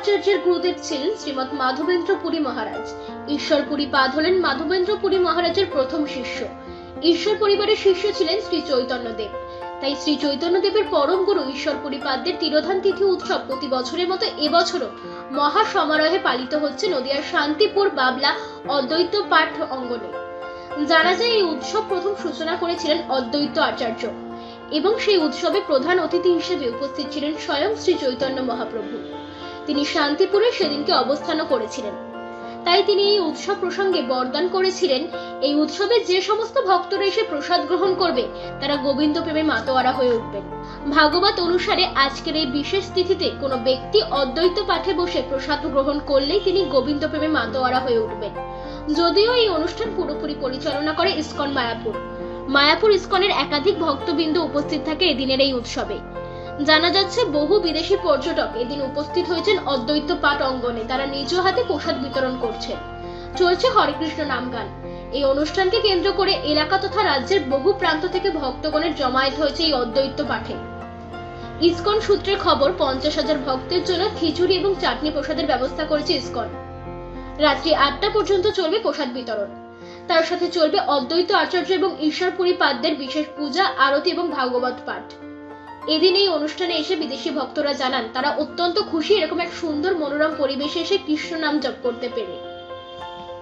আচার্যের গুরুদেব ছিলেন শ্রীমৎ মাধবেন্দ্র পুরী মহারাজ। ঈশ্বরপুরী পাদ হলেন মাধবেন্দ্র পুরী মহারাজের প্রথম শিষ্য। ঈশ্বর পরিবারের শিষ্য ছিলেন শ্রী চৈতন্যদেব। তাই শ্রী চৈতন্যদেবের পরম গুরু ঈশ্বরপুরী পাদ্যের তিরোধান তিথি উৎসব প্রতি বছরের মতো এবছরও মহা সমারোহে পালিত হচ্ছে নদিয়ার শান্তিপুর বাবলা অদ্বৈত পাঠ অঙ্গনে। জানা যায়, এই উৎসব প্রথম সূচনা করেছিলেন অদ্বৈত আচার্য এবং সেই উৎসবে প্রধান অতিথি হিসেবে উপস্থিত ছিলেন স্বয়ং শ্রী চৈতন্য মহাপ্রভু। তিনি শান্তিপুরে সেদিনকে অবস্থানও করেছিলেন। তাই তিনি এই উৎসব প্রসঙ্গে বরদান করেছিলেন। এই উৎসবে যে সমস্ত ভক্তরা এসে প্রসাদ গ্রহণ করবে, তারা গোবিন্দ প্রেমে মাতোয়ারা হয়ে উঠবেন। ভাগবত অনুসারে আজকের এই বিশেষ তিথিতে কোনো ব্যক্তি অদ্বৈত পাঠে বসে প্রসাদ গ্রহণ করলেই তিনি গোবিন্দ প্রেমে মাতোয়ারা হয়ে উঠবেন। যদিও এই অনুষ্ঠান পুরোপুরি পরিচালনা করে ইস্কন মায়াপুর। মায়াপুর ইসকনের একাধিক ভক্তবৃন্দ উপস্থিত থাকে এদিনের এই উৎসবে। জানা যাচ্ছে বহু বিদেশি পর্যটক এদিন উপস্থিত হয়েছেন অদ্বৈত পাঠ অঙ্গনে। তারা নিজ হাতে প্রসাদ বিতরণ করছেন। চলছে হরেকৃষ্ণ নামগান এই অনুষ্ঠানকে কেন্দ্র করে এলাকা তথা রাজ্যের বহু প্রান্ত থেকে ভক্তগণের জমায়েত হয়েছে এই অদ্বৈত পাঠে। ইসকন সূত্রের খবর, পঞ্চাশ হাজার ভক্তের জন্য খিচুড়ি এবং চাটনি প্রসাদের ব্যবস্থা করেছে ইসকন। রাত্রি আটটা পর্যন্ত চলবে প্রসাদ বিতরণ। তার সাথে চলবে অদ্বৈত আচার্য এবং ঈশ্বরপুরী পাদ্যের বিশেষ পূজা, আরতি এবং ভাগবত পাঠ। এদিন এই অনুষ্ঠানে এসে বিদেশি ভক্তরা জানান, তারা অত্যন্ত খুশি এরকম এক সুন্দর মনোরম পরিবেশে এসে কৃষ্ণ নাম জপ করতে পেরে।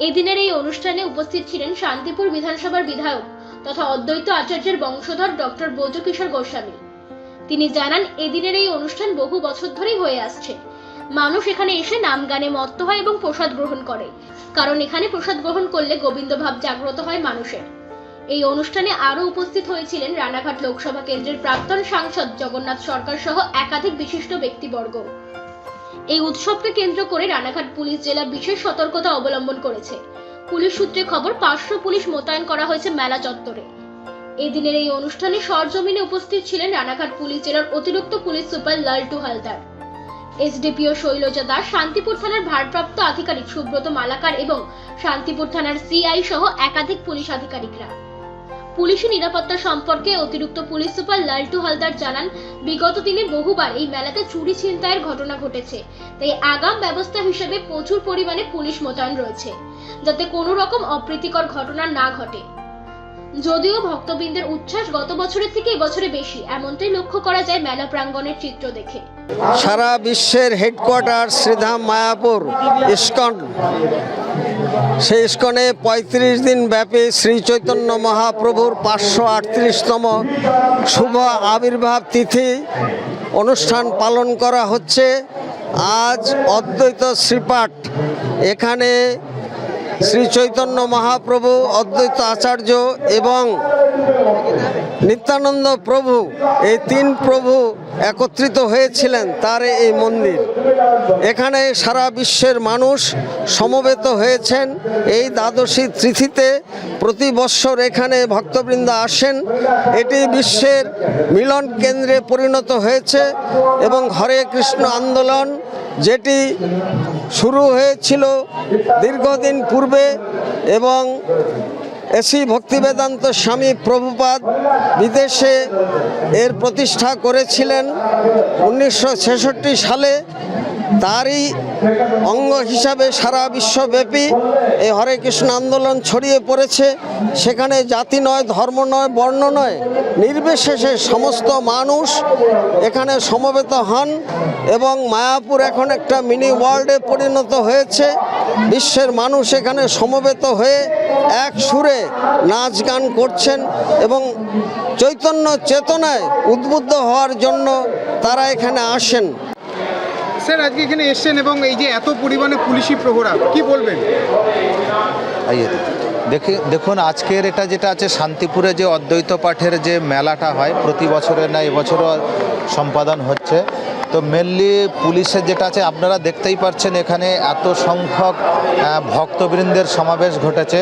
এদিনের এই অনুষ্ঠানে উপস্থিত ছিলেন শান্তিপুর বিধানসভার বিধায়ক তথা অদ্বৈত আচার্যের বংশধর ডক্টর ব্রজকিশোর গোস্বামী। তিনি জানান, এদিনের এই অনুষ্ঠান বহু বছর ধরেই হয়ে আসছে। মানুষ এখানে এসে নাম গানে মত্ত হয় এবং প্রসাদ গ্রহণ করে। কারণ এখানে প্রসাদ গ্রহণ করলে গোবিন্দ ভাব জাগ্রত হয় মানুষের। এই অনুষ্ঠানে আরও উপস্থিত হয়েছিলেন রানাঘাট লোকসভা কেন্দ্রের প্রাক্তন সাংসদ জগন্নাথ সরকার সহ একাধিক বিশিষ্ট ব্যক্তিবর্গ। এই উৎসবকে কেন্দ্র করে রানাঘাট পুলিশ জেলা বিশেষ সতর্কতা অবলম্বন করেছে। পুলিশ সূত্রে খবর, পাঁচশো পুলিশ মোতায়েন করা হয়েছে মেলা চত্বরে। এদিনের এই অনুষ্ঠানে সরজমিনে উপস্থিত ছিলেন রানাঘাট পুলিশ জেলার অতিরিক্ত police super Laltu Haldar. SDPO Shailaja Das, Shantipur থানার ভারপ্রাপ্ত আধিকারিক সুব্রত মালাকার এবং শান্তিপুর থানার সিআই সহ একাধিক পুলিশ আধিকারিকরা। পুলিশি নিরাপত্তা সম্পর্কে অতিরিক্ত পুলিশ সুপার লালটু হালদার জানান, বিগত দিনে বহুবার এই মেলাতে চুরি ছিনতাইয়ের ঘটনা ঘটেছে। তাই আগাম ব্যবস্থা হিসেবে প্রচুর পরিমাণে পুলিশ মোতায়েন রয়েছে, যাতে কোনো রকম অপ্রীতিকর ঘটনা না ঘটে। যদিও ভক্তবৃন্দের উচ্ছ্বাস গত বছরের থেকে এবছরে বেশি, এমনটাই লক্ষ্য করা যায় মেলা প্রাঙ্গণের চিত্র দেখে। সারা বিশ্বের হেডকোয়ার্টার শ্রীধাম মায়াপুর, ইস্কন। ইস্কনে পঁয়ত্রিশ দিন ব্যাপী শ্রী চৈতন্য মহাপ্রভুর পাঁচশো আটত্রিশতম শুভ আবির্ভাব তিথি অনুষ্ঠান পালন করা হচ্ছে। আজ অদ্বৈত শ্রীপাঠ। এখানে শ্রী চৈতন্য মহাপ্রভু, অদ্বৈত আচার্য এবং নিত্যানন্দ প্রভু, এই তিন প্রভু একত্রিত হয়েছিলেন তার এই মন্দির। এখানে সারা বিশ্বের মানুষ সমবেত হয়েছেন। এই দ্বাদশী তিথিতে প্রতি বৎসর এখানে ভক্তবৃন্দ আসেন। এটি বিশ্বের মিলন কেন্দ্রে পরিণত হয়েছে এবং হরে কৃষ্ণ আন্দোলন যেটি শুরু হয়েছিল দীর্ঘদিন পূর্বে এবং এসি ভক্তিবেদান্ত স্বামী প্রভুপাদ বিদেশে এর প্রতিষ্ঠা করেছিলেন উনিশশো ছেষট্টি সালে। তারই অঙ্গ হিসাবে সারা বিশ্বব্যাপী এই হরে কৃষ্ণ আন্দোলন ছড়িয়ে পড়েছে। সেখানে জাতি নয়, ধর্ম নয়, বর্ণ নয়, নির্বিশেষে সমস্ত মানুষ এখানে সমবেত হন এবং মায়াপুর এখন একটা মিনি ওয়ার্ল্ডে পরিণত হয়েছে। বিশ্বের মানুষ এখানে সমবেত হয়ে এক সুরে নাচ গান করছেন এবং চৈতন্য চেতনায় উদ্বুদ্ধ হওয়ার জন্য তারা এখানে আসেন। স্যার, আজকে এখানে এসছেন এবং এই যে এত পরিমাণে পুলিশি প্রহরা, কি বলবেন? দেখে, দেখুন, আজকের এটা যেটা আছে শান্তিপুরে যে অদ্বৈত পাঠের যে মেলাটা হয়, প্রতি বছরে না, এবছরও সম্পাদন হচ্ছে। তো মেনলি পুলিশের যেটা আছে, আপনারা দেখতেই পাচ্ছেন এখানে এত সংখ্যক ভক্তবৃন্দের সমাবেশ ঘটেছে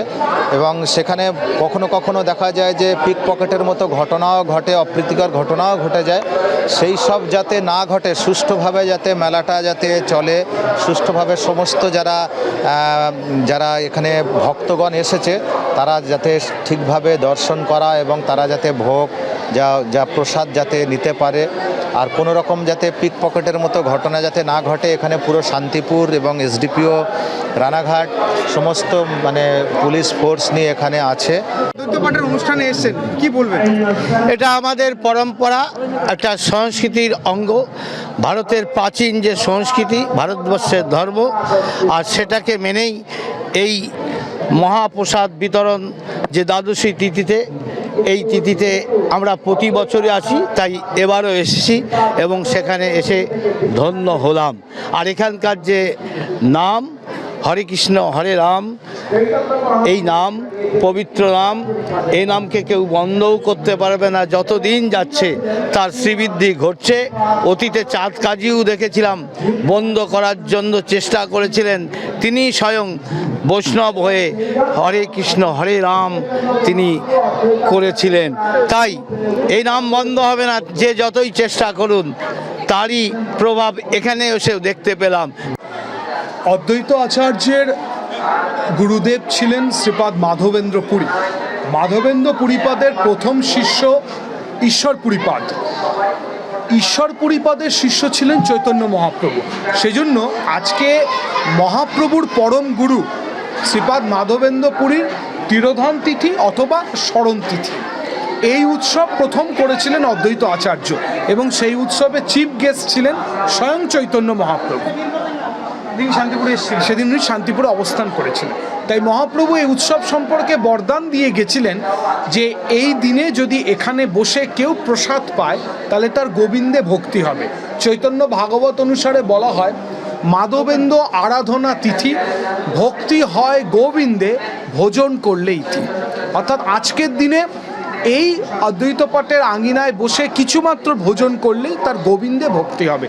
এবং সেখানে কখনো কখনো দেখা যায় যে পিক পকেটের মতো ঘটনাও ঘটে, অপ্রীতিকর ঘটনাও ঘটে যায়। সেই সব যাতে না ঘটে, সুষ্ঠুভাবে যাতে মেলাটা যাতে চলে, সুষ্ঠুভাবে সমস্ত যারা যারা এখানে ভক্তগণ এসেছে, তারা যাতে ঠিকভাবে দর্শন করা এবং তারা যাতে ভোগ যা যা প্রসাদ যাতে নিতে পারে আর কোনো রকম যাতে পিক পকেটের মতো ঘটনা যাতে না ঘটে এখানে পুরো শান্তিপুর এবং এসডিপিও রানাঘাট সমস্ত মানে পুলিশ ফোর্স নিয়ে এখানে আছে। পাঠের অনুষ্ঠানে এসছেন কি বলবেন? এটা আমাদের পরম্পরা একটা সংস্কৃতির অঙ্গ। ভারতের প্রাচীন যে সংস্কৃতি ভারতবর্ষের ধর্ম আর সেটাকে মেনেই এই মহাপ্রসাদ বিতরণ যে দ্বাদশী তিথিতে এই তিথিতে আমরা প্রতি বছরে আসি, তাই এবারও এসেছি এবং সেখানে এসে ধন্য হলাম। আর এখানকার যে নাম হরে কৃষ্ণ, হরে রাম। এই নাম, পবিত্র নাম, এই নামকে কেউ বন্ধও করতে পারবে না। যতদিন যাচ্ছে, তার শ্রীবৃদ্ধি ঘটছে। অতীতে চাঁদ কাজীও দেখেছিলাম, বন্ধ করার জন্য চেষ্টা করেছিলেন। তিনি স্বয়ং বৈষ্ণব হয়ে হরে কৃষ্ণ, হরে রাম তিনি করেছিলেন। তাই এই নাম বন্ধ হবে না। যে যতই চেষ্টা করুন, তারই প্রভাব এখানে এসেও দেখতে পেলাম। অদ্বৈত আচার্যের গুরুদেব ছিলেন শ্রীপাদ মাধবেন্দ্র পুরী। মাধবেন্দ্র পুরীপাদের প্রথম শিষ্য ঈশ্বর পুরীপাদ। ঈশ্বর পুরীপাদের শিষ্য ছিলেন চৈতন্য মহাপ্রভু। সেজন্য আজকে মহাপ্রভুর পরম গুরু শ্রীপাদ মাধবেন্দ্র পুরীর তিরোধান তিথি অথবা স্মরণ তিথি। এই উৎসব প্রথম করেছিলেন অদ্বৈত আচার্য এবং সেই উৎসবে চিফ গেস্ট ছিলেন স্বয়ং চৈতন্য মহাপ্রভু। দিন শান্তিপুরে এসেছিলেন। সেদিন উনি শান্তিপুরে অবস্থান করেছিলেন। তাই মহাপ্রভু এই উৎসব সম্পর্কে বরদান দিয়ে গেছিলেন যে এই দিনে যদি এখানে বসে কেউ প্রসাদ পায়, তাহলে তার গোবিন্দে ভক্তি হবে। চৈতন্য ভাগবত অনুসারে বলা হয়, মাধবেন্দ্র আরাধনা তিথি, ভক্তি হয় গোবিন্দে, ভোজন করলেই ইতি। অর্থাৎ আজকের দিনে এই অদ্বৈত পাঠের আঙিনায় বসে কিছুমাত্র ভোজন করলেই তার গোবিন্দে ভক্তি হবে।